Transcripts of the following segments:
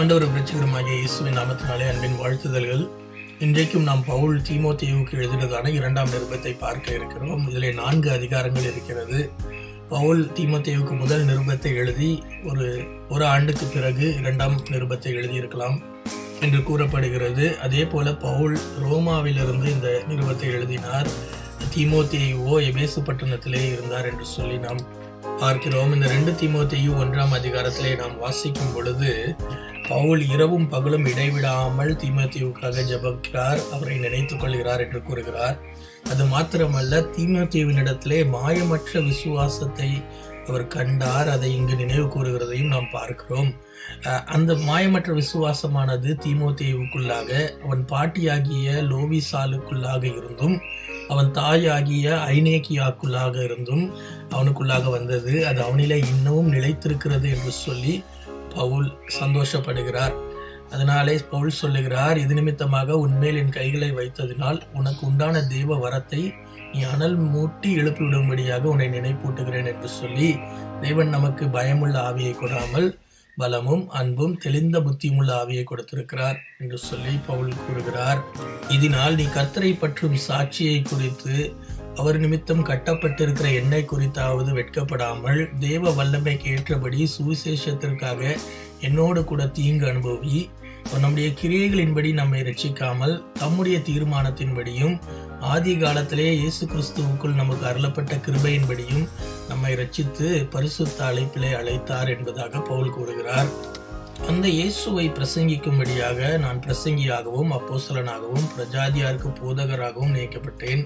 ஆண்டவர் பிரச்சகரமாகிய இயேசுவின் நாமத்தினாலே அன்பின் வாழ்த்துதல்கள். இன்றைக்கும் நாம் பவுல் தீமோத்தேயுவுக்கு எழுதினதான இரண்டாம் நிருபத்தை பார்க்க இருக்கிறோம். இதிலே நான்கு அதிகாரங்கள் இருக்கிறது. பவுல் தீமோத்தேவுக்கு முதல் நிருபத்தை எழுதி ஒரு ஒரு ஆண்டுக்கு பிறகு இரண்டாம் நிருபத்தை எழுதியிருக்கலாம் என்று கூறப்படுகிறது. அதே போல பவுல் ரோமாவிலிருந்து இந்த நிருபத்தை எழுதினார். தீமோத்தேயுவோ எபேசு பட்டணத்திலே இருந்தார் என்று சொல்லி நாம் பார்க்கிறோம். இந்த ரெண்டு தீமோத்தையும் ஒன்றாம் அதிகாரத்திலே நாம் வாசிக்கும் பொழுது பவுல் இரவும் பகலும் இடைவிடாமல் தீமோத்தேயுக்காக ஜபக்கிறார் அவரை நினைத்துக் கொள்கிறார் என்று கூறுகிறார். அது மாத்திரமல்ல தீமோத்தேயுவினிடத்திலே மாயமற்ற விசுவாசத்தை அவர் கண்டார் அதை இங்கு நினைவு கூறுகிறதையும் நாம் பார்க்கிறோம். அந்த மாயமற்ற விசுவாசமானது தீமோத்தேயுக்குள்ளாக அவன் பாட்டியாகிய லோவிசாலுக்குள்ளாக இருந்தும் அவன் தாயாகிய ஐநேக்கியாக்குள்ளாக இருந்தும் அவனுக்குள்ளாக வந்தது. அது அவனிலே இன்னமும் நிலைத்திருக்கிறது என்று சொல்லி பவுல் சந்தோஷப்படுகிறார். அதனாலே பவுல் சொல்லுகிறார் இது நிமித்தமாக உன்மேல் என் கைகளை வைத்ததினால் உனக்கு உண்டான தெய்வ வரத்தை நீ அனல் மூட்டி எழுப்பிவிடும்படியாக உன்னை நினைப்பூட்டுகிறேன் என்று சொல்லி தேவன் நமக்கு பயமுள்ள ஆவியை கொடாமல் பலமும் அன்பும் தெளிந்த புத்தியுமுள்ள ஆவியை கொடுத்திருக்கிறார் என்று சொல்லி பவுல் கூறுகிறார். இதனால் நீ கர்த்தரை பற்றும் சாட்சியை குறித்து அவர் நிமித்தம் கட்டப்பட்டிருக்கிற எண்ணெய் குறித்தாவது வெட்கப்படாமல் தேவ வல்லமைக்கு ஏற்றபடி சுவிசேஷத்திற்காக என்னோடு கூட தீங்கு அனுபவி நம்முடைய கிரியைகளின்படி நம்மை ரட்சிக்காமல் தம்முடைய தீர்மானத்தின்படியும் ஆதி காலத்திலே இயேசு கிறிஸ்துவுக்குள் நமக்கு அருளப்பட்ட கிருபையின்படியும் நம்மை ரட்சித்து பரிசுத்த அழைப்பிலே அழைத்தார் என்பதாக பவுல் கூறுகிறார். அந்த இயேசுவை பிரசங்கிக்கும்படியாக நான் பிரசங்கியாகவும் அப்போசலனாகவும் பிரஜாதியாருக்கு போதகராகவும் நியமிக்கப்பட்டேன்.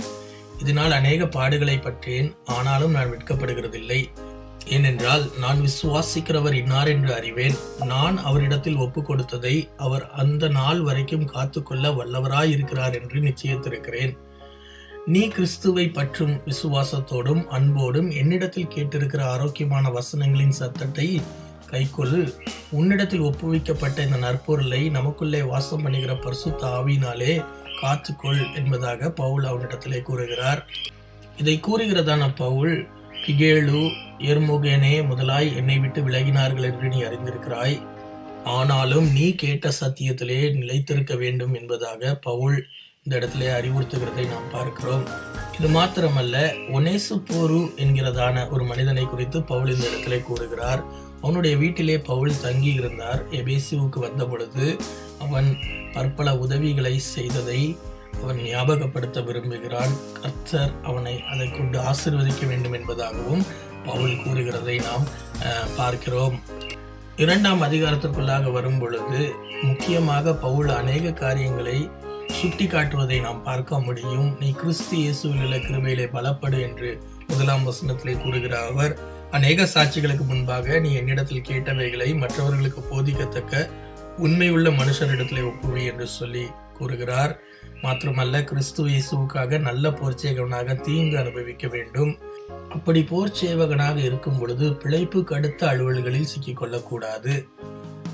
இதனால் அநேக பாடுகளை பற்றேன் ஆனாலும் நான் வெட்கப்படுகிறதில்லை. ஏனென்றால் நான் விசுவாசிக்கிறவர் இன்னார் என்று அறிவேன். நான் அவரிடத்தில் ஒப்பு கொடுத்ததை அவர் அந்த நாள் வரைக்கும் காத்துக்கொள்ள வல்லவராய் இருக்கிறார் என்று நிச்சயித்திருக்கிறேன். நீ கிறிஸ்துவை பற்றும் விசுவாசத்தோடும் அன்போடும் என்னிடத்தில் கேட்டிருக்கிற ஆரோக்கியமான வசனங்களின் சத்தத்தை கைக்கொள். உன்னிடத்தில் ஒப்புவிக்கப்பட்ட இந்த நற்பொருளை நமக்குள்ளே வாசம் பண்ணுகிற பரிசுத்த ஆவியினாலே காத்துக்கொள் என்பதாக பவுல் அவனிடத்திலே கூறுகிறார். இதை கூறுகிறதான பவுல் கிகேலு எர்முகேனே முதலாய் என்னை விட்டு விலகினார்கள் என்று நீ அறிந்திருக்கிறாய். ஆனாலும் நீ கேட்ட சத்தியத்திலே நிலைத்திருக்க வேண்டும் என்பதாக பவுல் இந்த இடத்திலே அறிவுறுத்துகிறதை நாம் பார்க்கிறோம். இது மாத்திரமல்ல ஒனேசு போரு என்கிறதான ஒரு மனிதனை குறித்து பவுல் இந்த இடத்திலே கூறுகிறார். அவனுடைய வீட்டிலே பவுல் தங்கி இருந்தார். எபேசுவுக்கு வந்த பொழுது அவன் பற்பல உதவிகளை செய்ததை அவன் ஞாபகப்படுத்த விரும்புகிறான். கர்த்தர் அவனை அதை கொண்டு ஆசிர்வதிக்க வேண்டும் என்பதாகவும் பவுல் கூறுகிறதை நாம் அஹ், பார்க்கிறோம். இரண்டாம் அதிகாரத்திற்குள்ளாக வரும் பொழுது முக்கியமாக பவுல் அநேக காரியங்களை சுட்டி காட்டுவதை நாம் பார்க்க முடியும். நீ கிறிஸ்து இயேசுவில் உள்ள கிருபையிலே பலப்படு என்று முதலாம் வசனத்திலே கூறுகிற அவர். அநேக சாட்சிகளுக்கு முன்பாக நீ என்னிடத்தில் கேட்டவைகளை மற்றவர்களுக்கு போதிக்கத்தக்க உண்மையுள்ள மனுஷரிடத்திலே ஒப்புவி என்று சொல்லி கூறுகிறார். மாத்திரமல்ல கிறிஸ்து இயேசுவுக்காக நல்ல போர்ச்சேகவனாக தீங்கு அனுபவிக்க வேண்டும். அப்படி போர்ச்சேவகனாக இருக்கும் பொழுது பிழைப்புக்கு அடுத்த அலுவல்களில் சிக்கிக்கொள்ளக்கூடாது.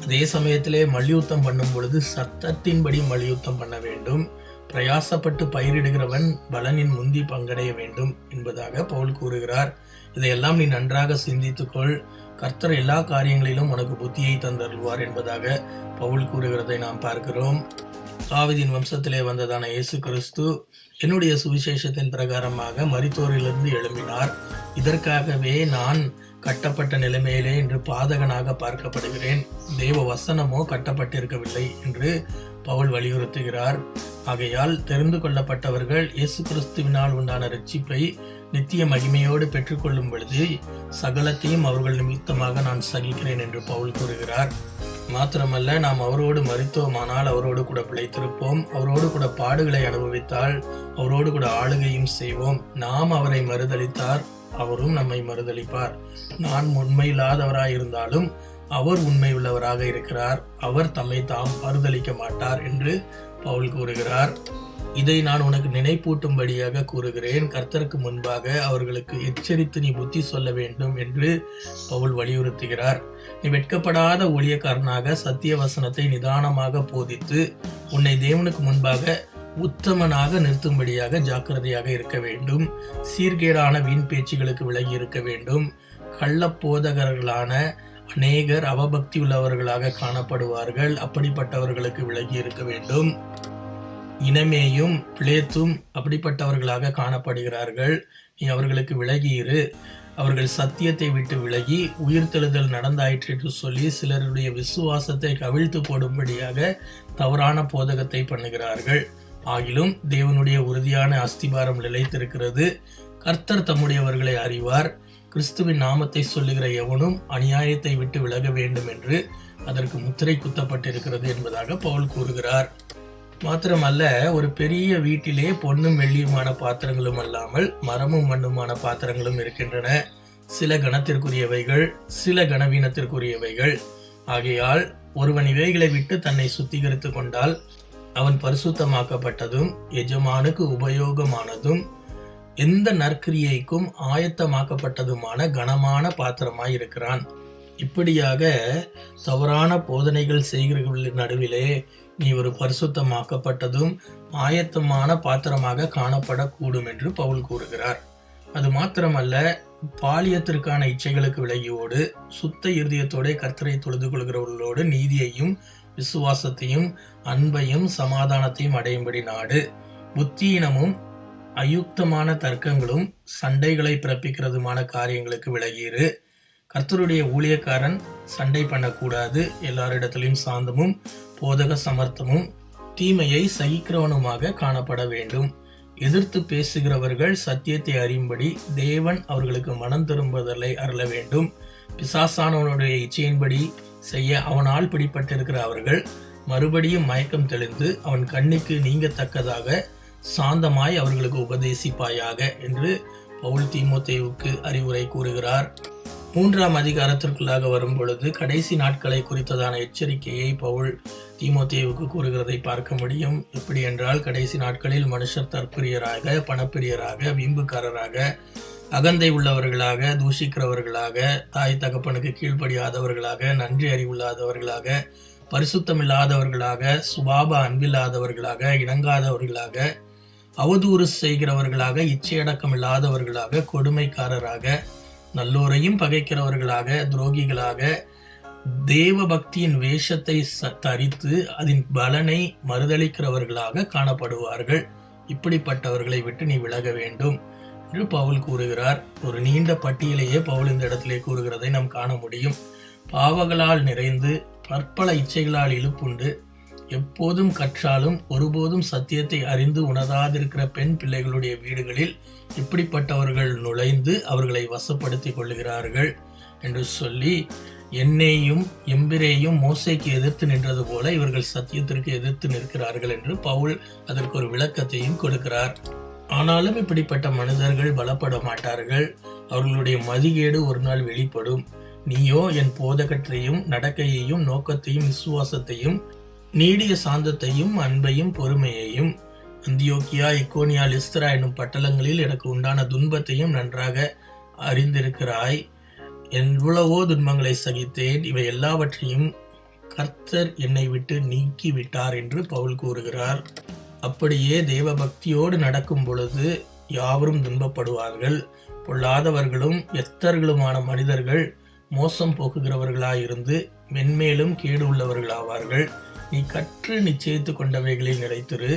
அதே சமயத்திலே மல்யுத்தம் பண்ணும் பொழுது சத்தத்தின்படி மல்யுத்தம் பண்ண வேண்டும். பிரயாசப்பட்டு பயிரிடுகிறவன் பலனின் முந்தி பங்கடைய வேண்டும் என்பதாக பவுல் கூறுகிறார். இதையெல்லாம் நீ நன்றாக சிந்தித்துக்கொள். கர்த்தர் எல்லா காரியங்களிலும் உனக்கு புத்தியை தந்தருள்வார் என்பதாக பவுல் கூறுகிறதை நாம் பார்க்கிறோம். தாவீதின் வம்சத்திலே வந்ததான இயேசு கிறிஸ்து என்னுடைய சுவிசேஷத்தின் பிரகாரமாக மரித்தோரிலிருந்து எழும்பினார். இதற்காகவே நான் கட்டப்பட்ட நிலைமையிலே இன்று பாதகனாக பார்க்கப்படுகிறேன். தெய்வ வசனமோ கட்டப்பட்டிருக்கவில்லை என்று பவுல் வலியுறுத்துகிறார். ஆகையால் தெரிந்து கொள்ளப்பட்டவர்கள் இயேசு கிறிஸ்துவினால் உண்டான ரட்சிப்பை நித்திய மகிமையோடு பெற்றுக்கொள்ளும் பொழுது சகலத்தையும் அவர்கள் நிமித்தமாக நான் சகிக்கிறேன் என்று பவுல் கூறுகிறார். மாத்திரமல்ல நாம் அவரோடு மருத்துவமானால் அவரோடு கூட பிழைத்திருப்போம். அவரோடு கூட பாடுகளை அனுபவித்தால் அவரோடு கூட ஆளுகையும் செய்வோம். நாம் அவரை மறுதளித்தார் அவரும் நம்மை மறுதளிப்பார். நான் உண்மையில்லாதவராயிருந்தாலும் அவர் உண்மை உள்ளவராக இருக்கிறார். அவர் தம்மை தாம் மறுதளிக்க மாட்டார் என்று பவுல் கூறுகிறார். இதை நான் உனக்கு நினைப்பூட்டும்படியாக கூறுகிறேன். கர்த்தருக்கு முன்பாக அவர்களுக்கு எச்சரித்து நீ புத்தி சொல்ல வேண்டும் என்று பவுல் வலியுறுத்துகிறார். நீ வெட்கப்படாத ஊழியக்காரனாக சத்திய வசனத்தை நிதானமாக போதித்து உன்னை தேவனுக்கு முன்பாக உத்தமனாக நிறுத்தும்படியாக ஜாக்கிரதையாக இருக்க வேண்டும். சீர்கேடான வீண் பேச்சுகளுக்கு விலகி இருக்க வேண்டும். கள்ளப்போதகர்களான அநேகர் அவபக்தி உள்ளவர்களாக காணப்படுவார்கள். அப்படிப்பட்டவர்களுக்கு விலகி இருக்க வேண்டும். இனமேயும் பிளேத்தும் அப்படிப்பட்டவர்களாக காணப்படுகிறார்கள். நீ அவர்களுக்கு விலகி இரு. அவர்கள் சத்தியத்தை விட்டு விலகி உயிர்த்தெழுதல் நடந்தாயிற்று என்று சொல்லி சிலருடைய விசுவாசத்தை கவிழ்த்து போடும்படியாக தவறான போதகத்தை பண்ணுகிறார்கள். ஆகிலும் தேவனுடைய உறுதியான அஸ்திபாரம் நிலைத்திருக்கிறது. கர்த்தர் தம்முடையவர்களை அறிவார். கிறிஸ்துவின் நாமத்தை சொல்லுகிற எவனும் அநியாயத்தை விட்டு விலக வேண்டும் என்று அதற்கு முத்திரை குத்தப்பட்டிருக்கிறது என்பதாக பவுல் கூறுகிறார். மாத்திரமல்ல ஒரு பெரிய வீட்டிலே பொன்னும் வெள்ளியுமான பாத்திரங்களும் அல்லாமல் மரமும் மண்ணுமான பாத்திரங்களும் இருக்கின்றன. சில கணத்திற்குரியவைகள் சில கனவீனத்திற்குரியவைகள். ஆகையால் ஒருவன் இவைகளை விட்டு தன்னை சுத்திகரித்துக் கொண்டால் அவன் பரிசுத்தமாக்கப்பட்டதும் எஜமானுக்கு உபயோகமானதும் எந்த நற்கிரியைக்கும் ஆயத்தமாக்கப்பட்டதுமான கனமான பாத்திரமாய் இருக்கிறான். இப்படியாக தவறான போதனைகள் செய்கிறவர்களின் நடுவிலே நீ ஒரு பரிசுத்தமாக்கப்பட்டதும் ஆயத்தமான பாத்திரமாக காணப்படக்கூடும் என்று பவுல் கூறுகிறார். அது மாத்திரமல்ல பாலியத்திற்கான இச்சைகளுக்கு விலகியோடு சுத்த இருதயத்தோட கர்த்தரை தொழுது கொள்கிறவர்களோடு நீதியையும் விசுவாசத்தையும் அன்பையும் சமாதானத்தையும் அடையும்படி நாடு. புத்தியினமும் அயுக்தமான தர்க்கங்களும் சண்டைகளை பிறப்பிக்கிறதுமான காரியங்களுக்கு விலகியிரு கர்த்தருடைய ஊழியக்காரன் சண்டை பண்ணக்கூடாது. எல்லாரிடத்திலும் சாந்தமும் போதக சமர்த்தமும் தீமையை சகிக்கிறவனுமாக காணப்பட வேண்டும். எதிர்த்து பேசுகிறவர்கள் சத்தியத்தை அறியும்படி தேவன் அவர்களுக்கு மனம் திரும்புதலை அருள வேண்டும். பிசாசானவனுடைய இச்சையின்படி செய்ய அவனால் பிடிப்பட்டிருக்கிற அவர்கள் மறுபடியும் மயக்கம் தெளிந்து அவன் கண்ணுக்கு நீங்கத்தக்கதாக சாந்தமாய் அவர்களுக்கு உபதேசிப்பாயாக என்று பவுல் தீமோத்தேவுக்கு அறிவுரை கூறுகிறார். மூன்றாம் அதிகாரத்திற்குள்ளாக வரும் பொழுது கடைசி நாட்களை குறித்ததான எச்சரிக்கையை பவுல் தீமோத்தேவுக்கு கூறுகிறதை பார்க்க முடியும். எப்படி என்றால் கடைசி நாட்களில் மனுஷர் தற்பிரியராக பணப்பிரியராக வீம்புக்காரராக அகந்தை உள்ளவர்களாக தூஷிக்கிறவர்களாக தாய் தகப்பனுக்கு கீழ்ப்படியாதவர்களாக நன்றி அறிவுள்ளாதவர்களாக பரிசுத்தமில்லாதவர்களாக சுபாப அன்பில்லாதவர்களாக இணங்காதவர்களாக அவதூறு செய்கிறவர்களாக இச்சையடக்கம் இல்லாதவர்களாக கொடுமைக்காரராக நல்லோரையும் பகைக்கிறவர்களாக துரோகிகளாக தேவ பக்தியின் வேஷத்தை ச- தரித்து அதன் பலனை மறுதளிக்கிறவர்களாக காணப்படுவார்கள். இப்படிப்பட்டவர்களை விட்டு நீ விலக வேண்டும் என்று பவுல் கூறுகிறார். ஒரு நீண்ட பட்டியலையே பவுல் இந்த இடத்திலே கூறுகிறதை நாம் காண முடியும். பாவங்களால் நிறைந்து பற்பல இச்சைகளால் இழுப்புண்டு எப்போதும் கற்றாலும் ஒருபோதும் சத்தியத்தை அறிந்து உணராதிருக்கிற பெண் பிள்ளைகளுடைய வீடுகளில் இப்படிப்பட்டவர்கள் நுழைந்து அவர்களை வசப்படுத்திக் கொள்கிறார்கள் என்று சொல்லி என்னையும் எம்பிரேயும் மோசைக்கு எதிர்த்து நின்றது போல இவர்கள் சத்தியத்திற்கு எதிர்த்து நிற்கிறார்கள் என்று பவுல் அதற்கு ஒரு விளக்கத்தையும் கொடுக்கிறார். ஆனாலும் இப்படிப்பட்ட மனிதர்கள் பலப்பட மாட்டார்கள். அவர்களுடைய மதிகேடு ஒரு நாள் வெளிப்படும். நீயோ என் போதகற்றையும் நடக்கையையும் நோக்கத்தையும் விசுவாசத்தையும் நீடிய சாந்தத்தையும் அன்பையும் பொறுமையையும் அந்தியோக்கியா இக்கோனியா லிஸ்தரா என்னும் பட்டலங்களில் எனக்கு உண்டான துன்பத்தையும் நன்றாக அறிந்திருக்கிறாய். எவ்வளவோ துன்பங்களை சகித்தேன். இவை எல்லாவற்றையும் கர்த்தர் என்னை விட்டு நீக்கி விட்டார் என்று பவுல் கூறுகிறார். அப்படியே தேவ பக்தியோடு நடக்கும் பொழுது யாவரும் துன்பப்படுவார்கள். பொல்லாதவர்களும் எத்தர்களுமான மனிதர்கள் மோசம் போக்குகிறவர்களாயிருந்து மென்மேலும் கேடு உள்ளவர்களாவார்கள். நீ கற்று நிச்சயித்து கொண்டவைகளில் நிலைத்திரு.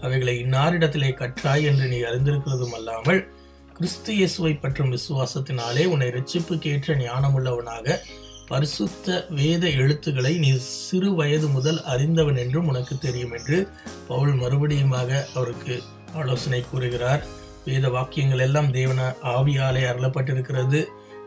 அவைகளை இன்னாரிடத்திலே கற்றாய் என்று நீ அறிந்திருக்கிறதும் அல்லாமல் கிறிஸ்து இயேசுவை பற்றும் விசுவாசத்தினாலே உன்னை ரட்சிப்புக்கேற்ற ஞானமுள்ளவனாக பரிசுத்த வேத எழுத்துக்களை நீ சிறு வயது முதல் அறிந்தவன் என்றும் உனக்கு தெரியும் என்று பவுல் மறுபடியுமாக அவருக்கு ஆலோசனை கூறுகிறார். வேத வாக்கியங்கள் எல்லாம் தேவன ஆவியாலே அருளப்பட்டிருக்கிறது.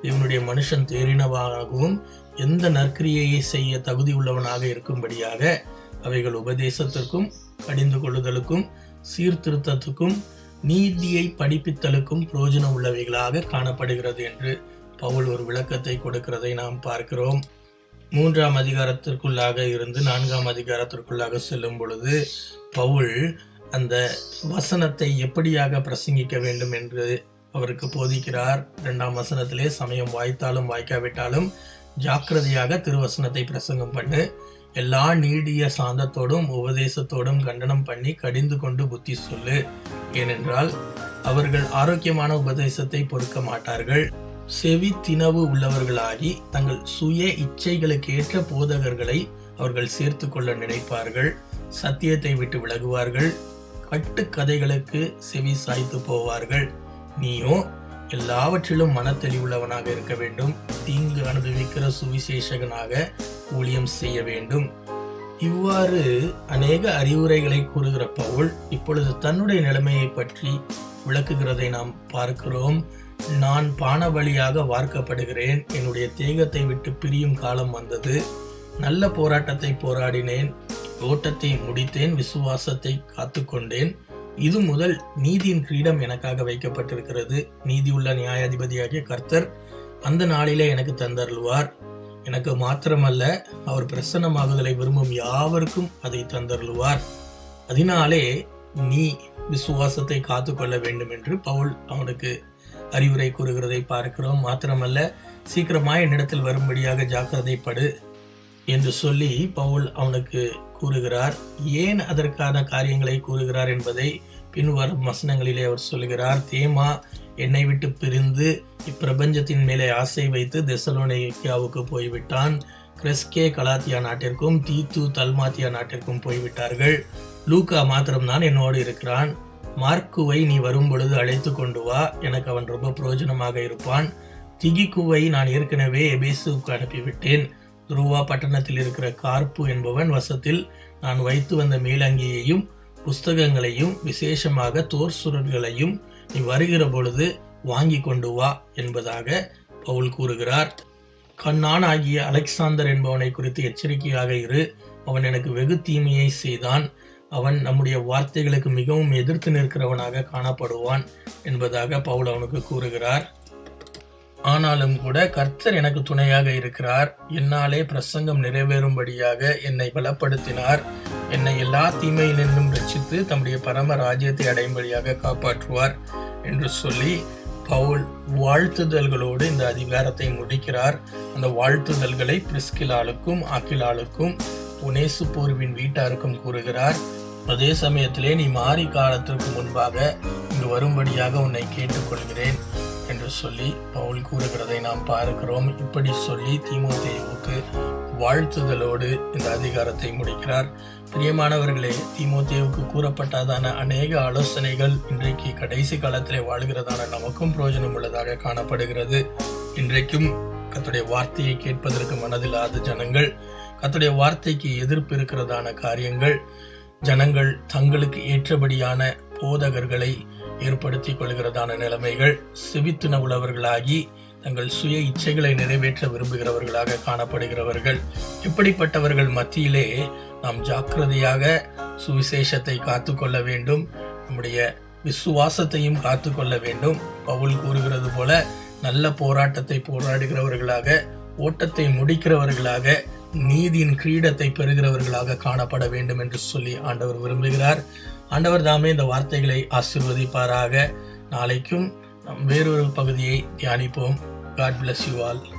தேவனுடைய மனுஷன் தேறினவாகவும் எந்த நற்கிரியையை செய்ய தகுதி உள்ளவனாக இருக்கும்படியாக அவைகள் உபதேசத்திற்கும் கடிந்து கொள்ளுதலுக்கும் சீர்திருத்தத்துக்கும் நீதியை படிப்பித்தலுக்கும் பிரயோஜனம் உள்ளவைகளாக காணப்படுகிறது என்று பவுல் ஒரு விளக்கத்தை கொடுக்கிறதை நாம் பார்க்கிறோம். மூன்றாம் அதிகாரத்திற்குள்ளாக இருந்து நான்காம் அதிகாரத்திற்குள்ளாக செல்லும் பொழுது பவுல் அந்த வசனத்தை எப்படியாக பிரசங்கிக்க வேண்டும் என்று அவருக்கு போதிக்கிறார். இரண்டாம் வசனத்திலே சமயம் வாய்த்தாலும் வாய்க்காவிட்டாலும் ஜாக்கிரதையாக திருவசனத்தை பிரசங்கம் பண்ணு. எல்லா நீடிய சாந்தத்தோடும் உபதேசத்தோடும் கண்டனம் பண்ணி கடிந்து கொண்டு புத்தி சொல்லு. ஏனென்றால் அவர்கள் ஆரோக்கியமான உபதேசத்தை பொறுக்க மாட்டார்கள். செவி தினவு உள்ளவர்களாகி தங்கள் சுய இச்சைகளுக்கேற்ற போதகர்களை அவர்கள் சேர்த்து கொள்ள நினைப்பார்கள். சத்தியத்தை விட்டு விலகுவார்கள். கட்டுக்கதைகளுக்கு செவி சாய்த்து போவார்கள். நீயோ எல்லாவற்றிலும் மனத்தெளிவுள்ளவனாக இருக்க வேண்டும். தீங்கு அனுபவிக்கிற சுவிசேஷகனாக ஊழியம் செய்ய வேண்டும். இவ்வாறு அநேக அறிவுரைகளை கூறுகிற பவுல் இப்பொழுது தன்னுடைய நிலைமையை பற்றி விளக்குகிறதை நாம் பார்க்கிறோம். நான் பான வழியாக வார்க்கப்படுகிறேன். என்னுடைய தேகத்தை விட்டு பிரியும் காலம் வந்தது. நல்ல போராட்டத்தை போராடினேன். ஓட்டத்தை முடித்தேன். விசுவாசத்தை காத்துக்கொண்டேன். இது முதல் நீதியின் கிரீடம் எனக்காக வைக்கப்பட்டிருக்கிறது. நீதியுள்ள நியாயாதிபதியாகிய கர்த்தர் அந்த நாளிலே எனக்கு தந்தருள்வார். எனக்கு மாத்திரமல்ல அவர் பிரசன்னமாகுதலை விரும்பும் யாவருக்கும் அதை தந்தருள்வார். அதனாலே நீ விசுவாசத்தை காத்துக்கொள்ள வேண்டும் என்று பவுல் அவனுக்கு அறிவுரை கூறுகிறதை பார்க்கிறோம். மாத்திரமல்ல சீக்கிரமாய் என்னிடத்தில் வரும்படியாக ஜாக்கிரதைப்படு என்று சொல்லி பவுல் அவனுக்கு கூறுகிறார். ஏன் அதற்கான காரியங்களை கூறுகிறார் என்பதை பின்வரும் வசனங்களிலே அவர் சொல்கிறார் தேமா என்னை விட்டு பிரிந்து இப்பிரபஞ்சத்தின் மேலே ஆசை வைத்து தெசலோனிக்காவுக்கு போய்விட்டான். கிறிஸ்கே கலாத்தியா நாட்டிற்கும் தீத்து தல்மாத்தியா நாட்டிற்கும் போய்விட்டார்கள். லூக்கா மாத்திரம்தான் என்னோடு இருக்கிறான். மார்க்குவை நீ வரும் பொழுது அழைத்து கொண்டு வா. எனக்கு அவன் ரொம்ப பிரயோஜனமாக இருப்பான். திகிக்குவை நான் ஏற்கனவே எபேசுக்கு அனுப்பிவிட்டேன். துருவா பட்டணத்தில் இருக்கிற கார்ப்பு என்பவன் வசத்தில் நான் வைத்து வந்த மேலங்கியையும் புஸ்தகங்களையும் விசேஷமாக தோர் சுருள்களையும் நீ வருகிற பொழுது வாங்கி கொண்டு வா என்பதாக பவுல் கூறுகிறார். கண்ணான் ஆகிய அலெக்சாந்தர் என்பவனை குறித்து எச்சரிக்கையாக இரு. அவன் எனக்கு வெகு தீமையை செய்தான். அவன் நம்முடைய வார்த்தைகளுக்கு மிகவும் எதிர்த்து நிற்கிறவனாக காணப்படுவான் என்பதாக பவுல் அவனுக்கு கூறுகிறார். ஆனாலும் கூட கர்த்தர் எனக்கு துணையாக இருக்கிறார். என்னாலே பிரசங்கம் நிறைவேறும்படியாக என்னை பலப்படுத்தினார். என்னை எல்லா தீமையிலிருந்தும் ரட்சித்து தம்முடைய பரம ராஜ்யத்தை அடையும்படியாக காப்பாற்றுவார் என்று சொல்லி பவுல் வாழ்த்துதல்களோடு இந்த அதிகாரத்தை முடிக்கிறார். அந்த வாழ்த்துதல்களை பிரிஸ்கிலாளுக்கும் அகிலாளுக்கும் புனேசு போர்வின் வீட்டாருக்கும் கூறுகிறார். அதே சமயத்திலே நீ மாறி காலத்திற்கு முன்பாக இங்கு வரும்படியாக உன்னை கேட்டுக்கொள்கிறேன். என்று சொல்லி பவுல் கூறுகிறதை நாம் பார்க்கிறோம். இப்படி சொல்லி திமுதேவுக்கு வாழ்த்துதலோடு இந்த அதிகாரத்தை முடிக்கிறார். பிரியமானவர்களே தீமோத்தேவுக்கு கூறப்பட்டதான அநேக ஆலோசனைகள் இன்றைக்கு கடைசி காலத்திலே வாழ்கிறதான நமக்கும் பிரயோஜனம் உள்ளதாக காணப்படுகிறது. இன்றைக்கும் கத்துடைய வார்த்தையை கேட்பதற்கு மனதில்லாத ஜனங்கள் கத்துடைய வார்த்தைக்கு எதிர்ப்பு இருக்கிறதான காரியங்கள் ஜனங்கள் தங்களுக்கு ஏற்றபடியான போதகர்களை ஏற்படுத்தி கொள்கிறதான நிலைமைகள் செவித்துண உள்ளவர்களாகி தங்கள் சுய இச்சைகளை நிறைவேற்ற விரும்புகிறவர்களாக காணப்படுகிறவர்கள். இப்படிப்பட்டவர்கள் மத்தியிலே நாம் ஜாக்கிரதையாக சுவிசேஷத்தை காத்துக்கொள்ள வேண்டும் நம்முடைய விசுவாசத்தையும் காத்துக்கொள்ள வேண்டும். பவுல் கூறுகிறது போல நல்ல போராட்டத்தை போராடுகிறவர்களாக ஓட்டத்தை முடிக்கிறவர்களாக நீதியின் கிரீடத்தை பெறுகிறவர்களாக காணப்பட வேண்டும் என்று சொல்லி ஆண்டவர் விரும்புகிறார். ஆண்டவர் தாமே இந்த வார்த்தைகளை ஆசிர்வதிப்பாராக. நாளைக்கும் வேறொரு பகுதியை தியானிப்போம். God bless you all